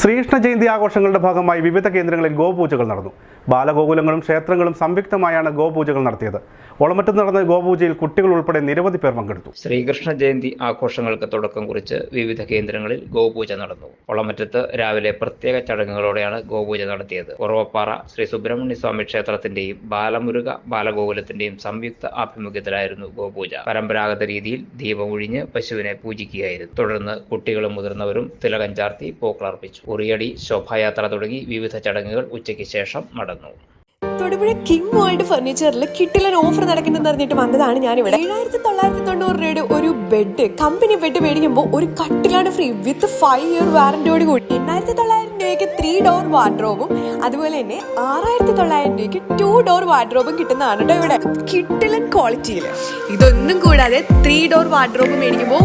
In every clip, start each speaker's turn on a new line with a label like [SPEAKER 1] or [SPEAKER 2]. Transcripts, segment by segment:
[SPEAKER 1] ശ്രീകൃഷ്ണ ജയന്തി ആഘോഷങ്ങളുടെ ഭാഗമായി വിവിധ കേന്ദ്രങ്ങളിൽ ഗോപൂജകൾ നടന്നു. ബാലഗോകുലങ്ങളും ക്ഷേത്രങ്ങളും സംയുക്തമായാണ് ഗോപൂജകൾ നടത്തിയത്. ഒളമറ്റത്ത് നടന്ന ഗോപൂജയിൽ കുട്ടികൾ ഉൾപ്പെടെ നിരവധി പേർ പങ്കെടുത്തു.
[SPEAKER 2] ശ്രീകൃഷ്ണ ജയന്തി ആഘോഷങ്ങൾക്ക് തുടക്കം കുറിച്ച് വിവിധ കേന്ദ്രങ്ങളിൽ ഗോപൂജ നടന്നു. ഒളമറ്റത്ത് രാവിലെ പ്രത്യേക ചടങ്ങുകളോടെയാണ് ഗോപൂജ നടത്തിയത്. ഉറവപ്പാറ ശ്രീ സുബ്രഹ്മണ്യ സ്വാമി ക്ഷേത്രത്തിന്റെയും ബാലമുരുക ബാലഗോകുലത്തിന്റെയും സംയുക്ത ആഭിമുഖ്യത്തിലായിരുന്നു ഗോപൂജ. പരമ്പരാഗത രീതിയിൽ ദീപം ഒഴിഞ്ഞ് പശുവിനെ പൂജിക്കുകയായിരുന്നു. തുടർന്ന് കുട്ടികളും മുതിർന്നവരും തിലകം ചാർത്തി പൂക്കളർപ്പിച്ചു. ഉറിയടി ശോഭായാത്ര തുടങ്ങി വിവിധ ചടങ്ങുകൾ ഉച്ചയ്ക്ക് ശേഷം നടന്നു.
[SPEAKER 3] തൊടുപുഴ കിങ് വേൾഡ് ഫർണിച്ചറിൽ കിട്ടിലൊരു ഓഫർ നടക്കുന്നെന്ന് അറിഞ്ഞിട്ട് വന്നതാണ് ഞാൻ ഇവിടെ ഏഴായിരത്തി തൊള്ളായിരത്തി തൊണ്ണൂറ് രൂപയുടെ ഒരു ബെഡ് കമ്പനി ബെഡ് മേടിക്കുമ്പോൾ ഒരു കട്ടിലാണ് ഫ്രീ വിത്ത് ഫൈവ് ഇയർ വാറന്റിയോട് കൂടി. എണ്ണായിരത്തി തൊള്ളായിരം രൂപയ്ക്ക് ത്രീ ഡോർ വാർഡ്രോബും അതുപോലെ തന്നെ ആറായിരത്തി തൊള്ളായിരം രൂപയ്ക്ക് ടു ഡോർ വാർഡ്രോബും കിട്ടുന്നതാണ് കേട്ടോ ഇവിടെ. കിട്ടിലൻ ക്വാളിറ്റിയിൽ ഇതൊന്നും കൂടാതെ ത്രീ ഡോർ വാർഡ്രോബ് മേടിക്കുമ്പോൾ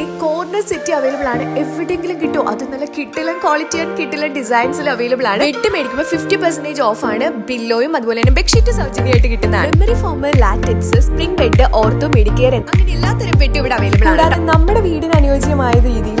[SPEAKER 3] കോർണർ സെറ്റ് അവൈലബിൾ ആണ് എവിടെയെങ്കിലും കിട്ടും അത് നല്ല കിട്ടിലും ക്വാളിറ്റി ആൻഡ് കിട്ടിലും ഡിസൈൻസിൽ അവൈലബിൾ ആണ്. ബെഡ് മേടിക്കുമ്പോൾ ഫിഫ്റ്റി പെർസെന്റേജ് ഓഫ് ആണ് ബില്ലോയും അതുപോലെ തന്നെ ബെഡ്ഷീറ്റ് സൗജന്യമായിട്ട് കിട്ടുന്നതാണ് memory foam latex spring bed ortho medicare അങ്ങനെ എല്ലാത്തരം ബെഡ് ഇവിടെ അവൈലബിൾ ആണ്. നമ്മുടെ വീടിന് അനുയോജ്യമായ രീതിയിൽ